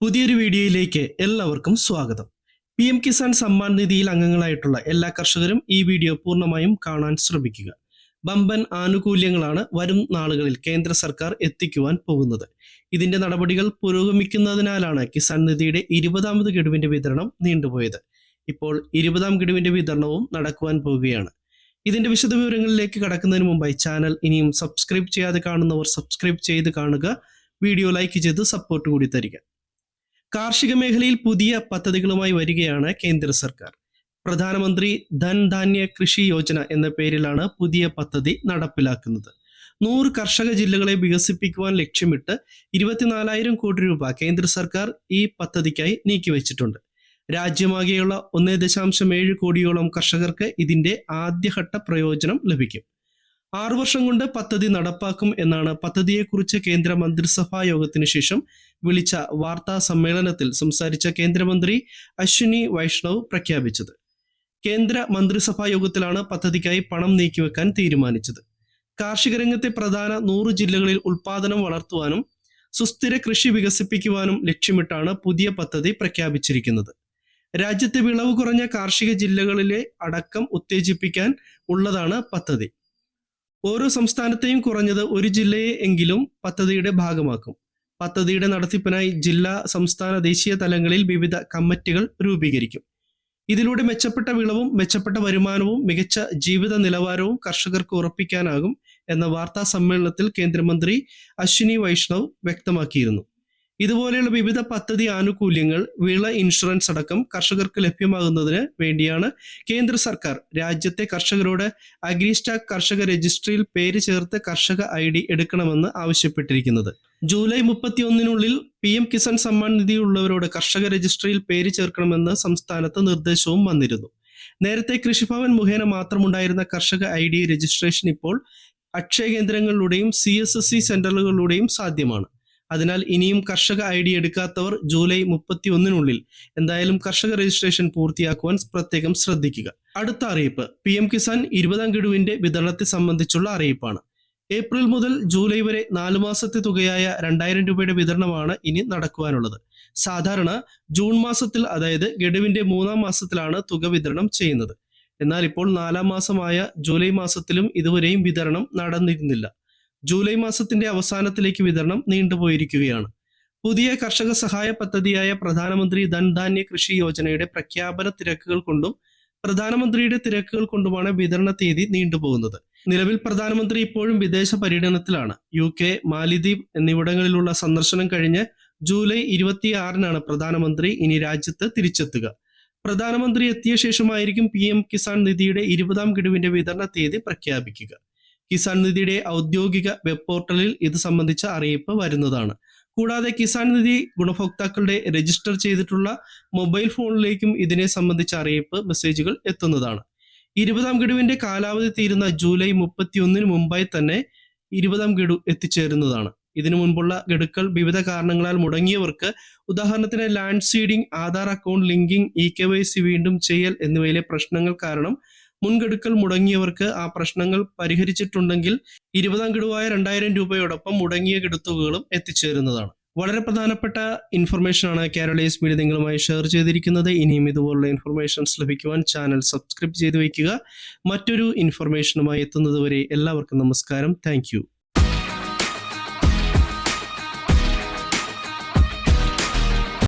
പുതിയൊരു വീഡിയോയിലേക്ക് എല്ലാവർക്കും സ്വാഗതം. പി എം കിസാൻ സമ്മാൻ നിധിയിൽ അംഗങ്ങളായിട്ടുള്ള എല്ലാ കർഷകരും ഈ വീഡിയോ പൂർണമായും കാണാൻ ശ്രമിക്കുക. ബമ്പൻ ആനുകൂല്യങ്ങളാണ് വരും നാളുകളിൽ കേന്ദ്ര സർക്കാർ എത്തിക്കുവാൻ പോകുന്നത്. ഇതിന്റെ നടപടികൾ പുരോഗമിക്കുന്നതിനാലാണ് കിസാൻ നിധിയുടെ ഇരുപതാമത് ഗഡുവിന്റെ വിതരണം നീണ്ടുപോയത്. ഇപ്പോൾ ഇരുപതാം ഗഡുവിന്റെ വിതരണവും നടക്കുവാൻ പോവുകയാണ്. ഇതിന്റെ വിശദവിവരങ്ങളിലേക്ക് കടക്കുന്നതിന് മുമ്പായി ചാനൽ ഇനിയും സബ്സ്ക്രൈബ് ചെയ്യാതെ കാണുന്നവർ സബ്സ്ക്രൈബ് ചെയ്ത് കാണുക. വീഡിയോ ലൈക്ക് ചെയ്ത് സപ്പോർട്ട് കൂടി തരിക. കാർഷിക മേഖലയിൽ പുതിയ പദ്ധതികളുമായി വരികയാണ് കേന്ദ്ര സർക്കാർ. പ്രധാനമന്ത്രി ധൻ ധാന്യ കൃഷി യോജന എന്ന പേരിലാണ് പുതിയ പദ്ധതി നടപ്പിലാക്കുന്നത്. നൂറ് കർഷക ജില്ലകളെ വികസിപ്പിക്കുവാൻ ലക്ഷ്യമിട്ട് ഇരുപത്തിനാലായിരം കോടി രൂപ കേന്ദ്ര സർക്കാർ ഈ പദ്ധതിക്കായി നീക്കിവച്ചിട്ടുണ്ട്. രാജ്യമാകെയുള്ള ഒന്നേ ദശാംശം ഏഴ് കോടിയോളം കർഷകർക്ക് ഇതിന്റെ ആദ്യഘട്ട പ്രയോജനം ലഭിക്കും. ആറു വർഷം കൊണ്ട് പദ്ധതി നടപ്പാക്കും എന്നാണ് പദ്ധതിയെക്കുറിച്ച് കേന്ദ്ര മന്ത്രിസഭാ യോഗത്തിന് ശേഷം വിളിച്ച വാർത്താ സമ്മേളനത്തിൽ സംസാരിച്ച കേന്ദ്രമന്ത്രി അശ്വിനി വൈഷ്ണവ് പ്രഖ്യാപിച്ചത്. കേന്ദ്ര മന്ത്രിസഭാ യോഗത്തിലാണ് പദ്ധതിക്കായി പണം നീക്കിവെക്കാൻ തീരുമാനിച്ചത്. കാർഷിക രംഗത്തെ പ്രധാന നൂറ് ജില്ലകളിൽ ഉൽപാദനം വളർത്തുവാനും സുസ്ഥിര കൃഷി വികസിപ്പിക്കുവാനും ലക്ഷ്യമിട്ടാണ് പുതിയ പദ്ധതി പ്രഖ്യാപിച്ചിരിക്കുന്നത്. രാജ്യത്തെ വിളവ് കുറഞ്ഞ കാർഷിക ജില്ലകളിലെ അടക്കം ഉത്തേജിപ്പിക്കാൻ ഉള്ളതാണ് പദ്ധതി. ഓരോ സംസ്ഥാനത്തെയും കുറഞ്ഞത് ഒരു ജില്ലയെ എങ്കിലും പദ്ധതിയുടെ ഭാഗമാക്കും. പദ്ധതിയുടെ നടത്തിപ്പിനായി ജില്ലാ സംസ്ഥാന ദേശീയ തലങ്ങളിൽ വിവിധ കമ്മിറ്റികൾ രൂപീകരിക്കും. ഇതിലൂടെ മെച്ചപ്പെട്ട വിളവും മെച്ചപ്പെട്ട വരുമാനവും മികച്ച ജീവിത നിലവാരവും കർഷകർക്ക് ഉറപ്പിക്കാനാകും എന്ന വാർത്താ സമ്മേളനത്തിൽ കേന്ദ്രമന്ത്രി അശ്വിനി വൈഷ്ണവ് വ്യക്തമാക്കിയിരുന്നു. ഇതുപോലെയുള്ള വിവിധ പദ്ധതി ആനുകൂല്യങ്ങൾ വിള ഇൻഷുറൻസ് അടക്കം കർഷകർക്ക് ലഭ്യമാകുന്നതിന് വേണ്ടിയാണ് കേന്ദ്ര സർക്കാർ രാജ്യത്തെ കർഷകരോട് അഗ്രിസ്റ്റാക് കർഷക രജിസ്ട്രിയിൽ പേര് ചേർത്ത് കർഷക ഐ ഡി എടുക്കണമെന്ന് ആവശ്യപ്പെട്ടിരിക്കുന്നത്. ജൂലൈ മുപ്പത്തിയൊന്നിനുള്ളിൽ പി എം കിസാൻ സമ്മാൻ നിധിയുള്ളവരോട് കർഷക രജിസ്ട്രിയിൽ പേര് ചേർക്കണമെന്ന് സംസ്ഥാനത്ത് നിർദ്ദേശവും വന്നിരുന്നു. നേരത്തെ കൃഷിഭവൻ മുഖേന മാത്രമുണ്ടായിരുന്ന കർഷക ഐ ഡി രജിസ്ട്രേഷൻ ഇപ്പോൾ അക്ഷയ കേന്ദ്രങ്ങളിലൂടെയും സി എസ് എസ് സി സെന്ററുകളിലൂടെയും സാധ്യമാണ്. അതിനാൽ ഇനിയും കർഷക ഐ ഡി എടുക്കാത്തവർ ജൂലൈ മുപ്പത്തി ഒന്നിനുള്ളിൽ എന്തായാലും കർഷക രജിസ്ട്രേഷൻ പൂർത്തിയാക്കുവാൻ പ്രത്യേകം ശ്രദ്ധിക്കുക. അടുത്ത അറിയിപ്പ്. പി എം കിസാൻ ഇരുപതാം ഗഡുവിന്റെ വിതരണത്തെ സംബന്ധിച്ചുള്ള അറിയിപ്പാണ്. ഏപ്രിൽ മുതൽ ജൂലൈ വരെ നാലു മാസത്തെ തുകയായ രണ്ടായിരം രൂപയുടെ വിതരണമാണ് ഇനി നടക്കുവാനുള്ളത്. സാധാരണ ജൂൺ മാസത്തിൽ അതായത് ഗഡുവിന്റെ മൂന്നാം മാസത്തിലാണ് തുക വിതരണം ചെയ്യുന്നത്. എന്നാൽ ഇപ്പോൾ നാലാം മാസമായ ജൂലൈ മാസത്തിലും ഇതുവരെയും വിതരണം നടന്നിരുന്നില്ല. ജൂലൈ മാസത്തിന്റെ അവസാനത്തിലേക്ക് വിതരണം നീണ്ടുപോയിരിക്കുകയാണ്. പുതിയ കർഷക സഹായ പദ്ധതിയായ പ്രധാനമന്ത്രി ധൻധാന്യ കൃഷി യോജനയുടെ പ്രഖ്യാപന തിരക്കുകൾ കൊണ്ടും പ്രധാനമന്ത്രിയുടെ തിരക്കുകൾ കൊണ്ടുമാണ് വിതരണ തീയതി നീണ്ടുപോകുന്നത്. നിലവിൽ പ്രധാനമന്ത്രി ഇപ്പോഴും വിദേശ പര്യടനത്തിലാണ്. യു കെ മാലിദ്വീപ് എന്നിവിടങ്ങളിലുള്ള സന്ദർശനം കഴിഞ്ഞ് ജൂലൈ ഇരുപത്തിയാറിനാണ് പ്രധാനമന്ത്രി ഇനി രാജ്യത്ത് തിരിച്ചെത്തുക. പ്രധാനമന്ത്രി എത്തിയ ശേഷമായിരിക്കും പി എം കിസാൻ നിധിയുടെ ഇരുപതാം ഗഡുവിന്റെ വിതരണ തീയതി പ്രഖ്യാപിക്കുക. കിസാൻ നിധിയുടെ ഔദ്യോഗിക വെബ് പോർട്ടലിൽ ഇത് സംബന്ധിച്ച അറിയിപ്പ് വരുന്നതാണ്. കൂടാതെ കിസാൻ നിധി ഗുണഭോക്താക്കളുടെ രജിസ്റ്റർ ചെയ്തിട്ടുള്ള മൊബൈൽ ഫോണിലേക്കും ഇതിനെ സംബന്ധിച്ച അറിയിപ്പ് മെസ്സേജുകൾ എത്തുന്നതാണ്. ഇരുപതാം ഗഡുവിന്റെ കാലാവധി തീരുന്ന ജൂലൈ മുപ്പത്തിയൊന്നിന് മുമ്പായി തന്നെ ഇരുപതാം ഗഡു എത്തിച്ചേരുന്നതാണ്. ഇതിനു മുൻപുള്ള ഗഡുക്കൾ വിവിധ കാരണങ്ങളാൽ മുടങ്ങിയവർക്ക് ഉദാഹരണത്തിന് land seeding Aadhaar account linking E K Y C വീണ്ടും ചെയ്യൽ എന്നിവയിലെ പ്രശ്നങ്ങൾ കാരണം മുൻഗഡുക്കൾ മുടങ്ങിയവർക്ക് ആ പ്രശ്നങ്ങൾ പരിഹരിച്ചിട്ടുണ്ടെങ്കിൽ ഇരുപതാം ഗഡുവായ രണ്ടായിരം രൂപയോടൊപ്പം മുടങ്ങിയ കെടുത്തുകകളും എത്തിച്ചേരുന്നതാണ്. വളരെ പ്രധാനപ്പെട്ട ഇൻഫർമേഷൻ ആണ് കേരളീസ് മീഡിയ നിങ്ങളുമായി ഷെയർ ചെയ്തിരിക്കുന്നത്. ഇനിയും ഇതുപോലുള്ള ഇൻഫർമേഷൻസ് ലഭിക്കുവാൻ ചാനൽ സബ്സ്ക്രൈബ് ചെയ്ത് വയ്ക്കുക. മറ്റൊരു ഇൻഫർമേഷനുമായി എത്തുന്നതുവരെ എല്ലാവർക്കും നമസ്കാരം. താങ്ക്